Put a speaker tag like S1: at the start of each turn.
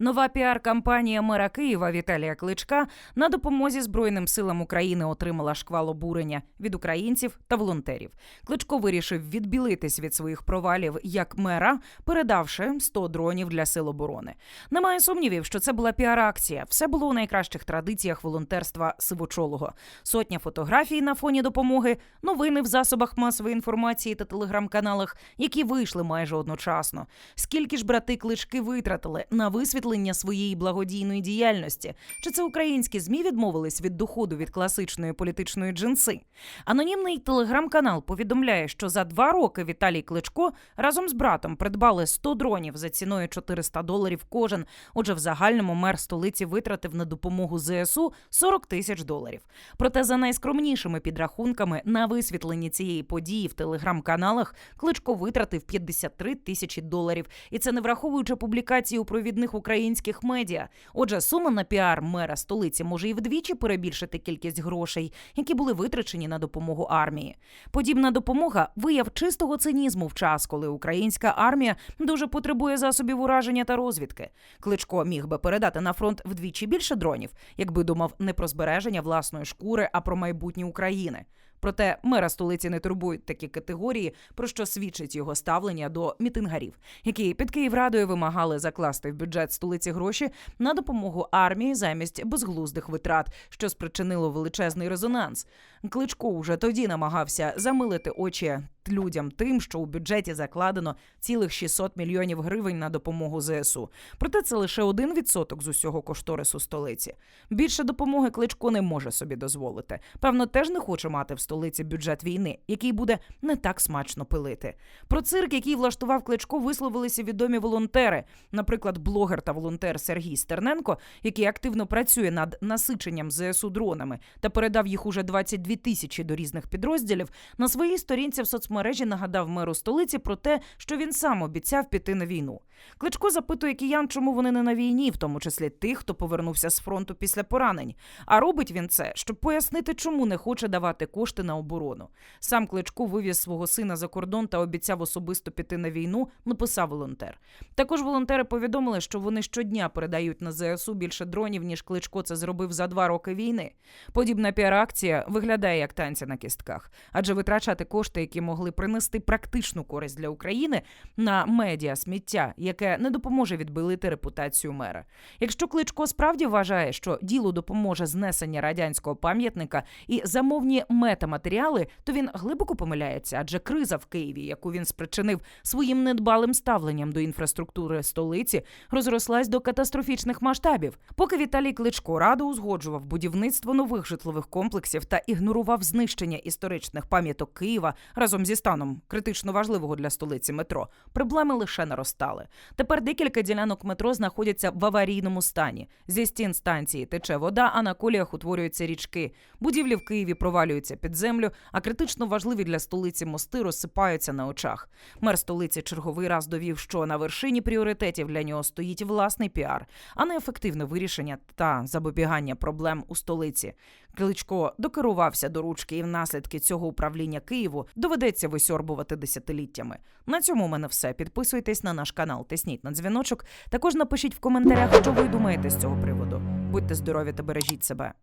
S1: Нова піар-кампанія мера Києва Віталія Кличка на допомозі Збройним силам України отримала шквал обурення від українців та волонтерів. Кличко вирішив відбілитись від своїх провалів як мера, передавши 100 дронів для сил оборони. Немає сумнівів, що це була піар-акція. Все було у найкращих традиціях волонтерства сивочолого. Сотня фотографій на фоні допомоги, новини в засобах масової інформації та телеграм-каналах, які вийшли майже одночасно. Скільки ж брати клички витратили на висвітлення своєї благодійної діяльності? Чи це українські змі відмовились від доходу від класичної політичної джинси? Анонімний телеграм-канал повідомляє, що за два роки Віталій Кличко разом з братом придбали 100 дронів за ціною 400 доларів кожен. Отже, в загальному мер столиці витратив на допомогу ЗСУ 40 тисяч доларів. Проте за найскромнішими підрахунками на висвітленні цієї події в телеграм-каналах Кличко витратив 53 тисячі доларів, і це не враховуючи публікації у провідних українських медіа. Отже, сума на піар мера столиці може і вдвічі перебільшити кількість грошей, які були витрачені на допомогу армії. Подібна допомога вияв чистого цинізму в час, коли українська армія дуже потребує засобів ураження та розвідки. Кличко міг би передати на фронт вдвічі більше дронів, якби думав не про збереження власної шкури, а про майбутнє України. Проте мера столиці не турбують такі категорії, про що свідчить його ставлення до мітингарів, які під Київрадою вимагали закласти в бюджет столиці гроші на допомогу армії замість безглуздих витрат, що спричинило величезний резонанс. Кличко уже тоді намагався замилити очі людям тим, що у бюджеті закладено цілих 600 мільйонів гривень на допомогу ЗСУ. Проте це лише один відсоток з усього кошторису столиці. Більше допомоги Кличко не може собі дозволити. Певно, теж не хоче мати в столиці бюджет війни, який буде не так смачно пилити. Про цирк, який влаштував Кличко, висловилися відомі волонтери. Наприклад, блогер та волонтер Сергій Стерненко, який активно працює над насиченням ЗСУ дронами та передав їх уже 22 тисячі до різних підрозділів. На своїй сторінці в соцмережі нагадав меру столиці про те, що він сам обіцяв піти на війну. Кличко запитує киян, чому вони не на війні, в тому числі тих, хто повернувся з фронту після поранень. А робить він це, щоб пояснити, чому не хоче давати кошти на оборону. Сам Кличко вивіз свого сина за кордон та обіцяв особисто піти на війну. Написав волонтер. Також волонтери повідомили, що вони щодня передають на ЗСУ більше дронів, ніж Кличко це зробив за два роки війни. Подібна піар-акція виглядає як танці на кістках, адже витрачати кошти, які могли принести практичну користь для України, на медіа сміття, яке не допоможе відбилити репутацію мера. Якщо Кличко справді вважає, що ділу допоможе знесення радянського пам'ятника і замовні метаматеріали, то він глибоко помиляється, адже криза в Києві, яку він спричинив своїм недбалим ставленням до інфраструктури столиці, розрослась до катастрофічних масштабів. Поки Віталій Кличко радо узгоджував будівництво нових житлових комплексів та ігнорував знищення історичних пам'яток Києва разом зі станом критично важливого для столиці метро, проблеми лише наростали. Тепер декілька ділянок метро знаходяться в аварійному стані. Зі стін станції тече вода, а на коліях утворюються річки. Будівлі в Києві провалюються під землю, а критично важливі для столиці мости розсипаються на очах. Мер столиці черговий раз довів, що на вершині пріоритетів для нього стоїть власний піар, а не ефективне вирішення та запобігання проблем у столиці. Кличко докерувався до ручки, і в наслідки цього управління Києву доведеться висьорбувати десятиліттями. На цьому у мене все. Підписуйтесь на наш канал, тисніть на дзвіночок. Також напишіть в коментарях, що ви думаєте з цього приводу. Будьте здорові та бережіть себе.